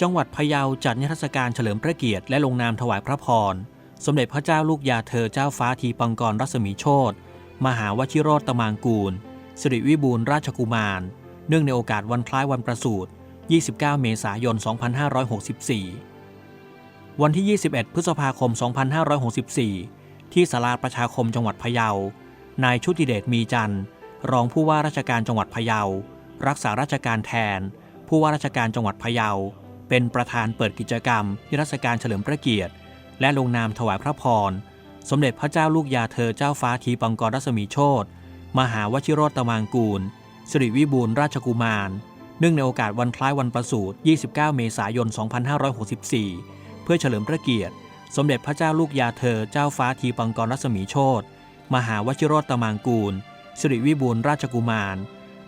จังหวัดพะเยาจัดนิทรรศการเฉลิมพระเกียรติและลงนามถวายพระพร สมเด็จพระเจ้าลูกยาเธอเจ้าฟ้าทีปังกรรัศมีโชตมหาวชิโรตตมางกูล สิริวิบูลราชกุมาร เนื่องในโอกาสวันคล้ายวันประสูติ 29 เมษายน 2564 วันที่ 21 พฤษภาคม 2564 ที่ศาลาประชาคมจังหวัดพะเยา นายชุติเดชมีจันทร์ รองผู้ว่าราชการจังหวัดพะเยา รักษาราชการแทน ผู้ว่าราชการจังหวัดพะเยา เป็นประธานเปิดกิจกรรมนิทรรศการเฉลิมพระเกียรติ และลงนามถวายพระพร สมเด็จพระเจ้าลูกยาเธอเจ้าฟ้าทีปังกรรัศมีโชตมหาวชิโรตตมางกูล สิริวิบูลราชกุมาร เนื่องในโอกาสวันคล้ายวันประสูติ 29 เมษายน 2564 เพื่อเฉลิมพระเกียรติ สมเด็จพระเจ้าลูกยาเธอเจ้าฟ้าทีปังกรรัศมีโชตมหาวชิโรตตมางกูล สิริวิบูลราชกุมาร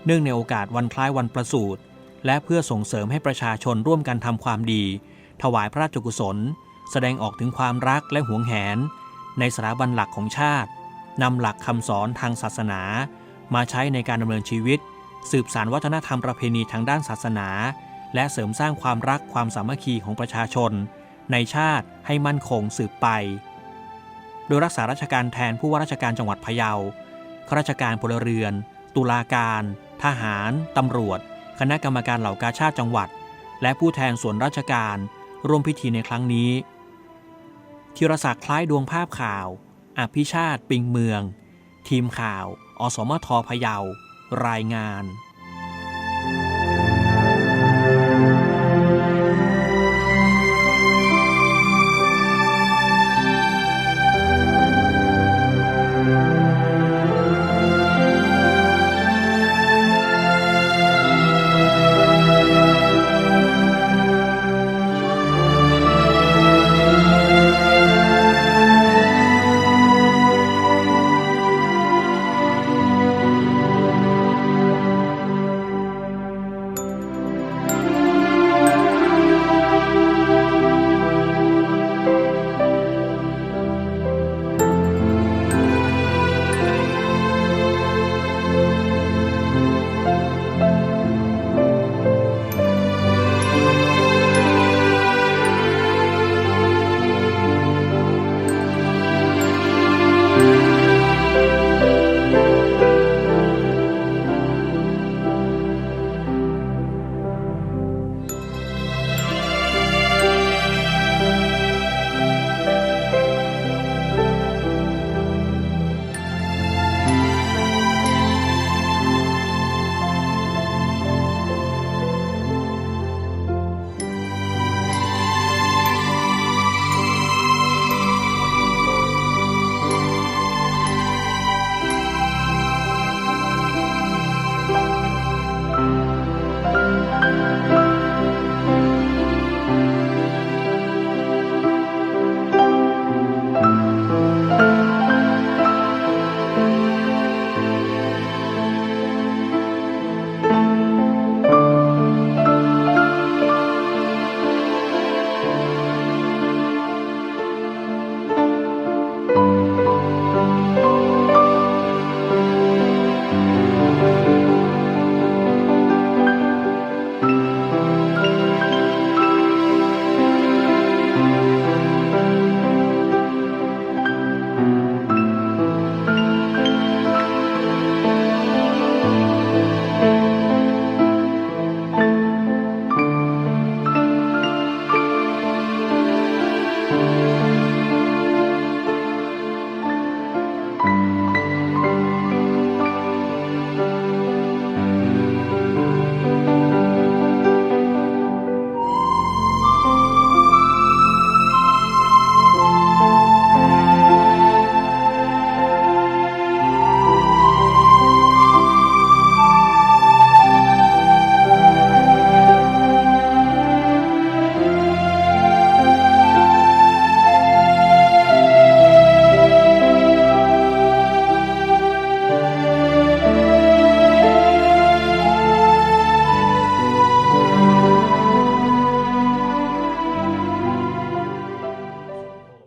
เนื่องในโอกาสวันคล้ายวันประสูติ และเพื่อส่งเสริมให้ประชาชนร่วมกันทำความดี ถวายพระราชกุศล แสดงออกถึงความรักและหวงแหน ในสถาบันหลักของชาตินำหลักคำสอนทางศาสนา มาใช้ในการดำเนินชีวิต สืบสานวัฒนธรรมประเพณีทางด้านศาสนา และเสริมสร้างความรักความสามัคคีของประชาชน ในชาติให้มั่นคงสืบไป โดยรักษาราชการแทนผู้ว่าราชการจังหวัดพะเยาข้าราชการพลเรือน ตุลาการ ทหาร ตำรวจ คณะกรรมการเหล่ากาชาติจังหวัด และผู้แทนส่วนราชการร่วมพิธีในครั้งนี้ธีรศักดิ์คล้ายดวงภาพข่าว อภิชาติ ปิงเมือง ทีมข่าว อสมทพะเยา รายงาน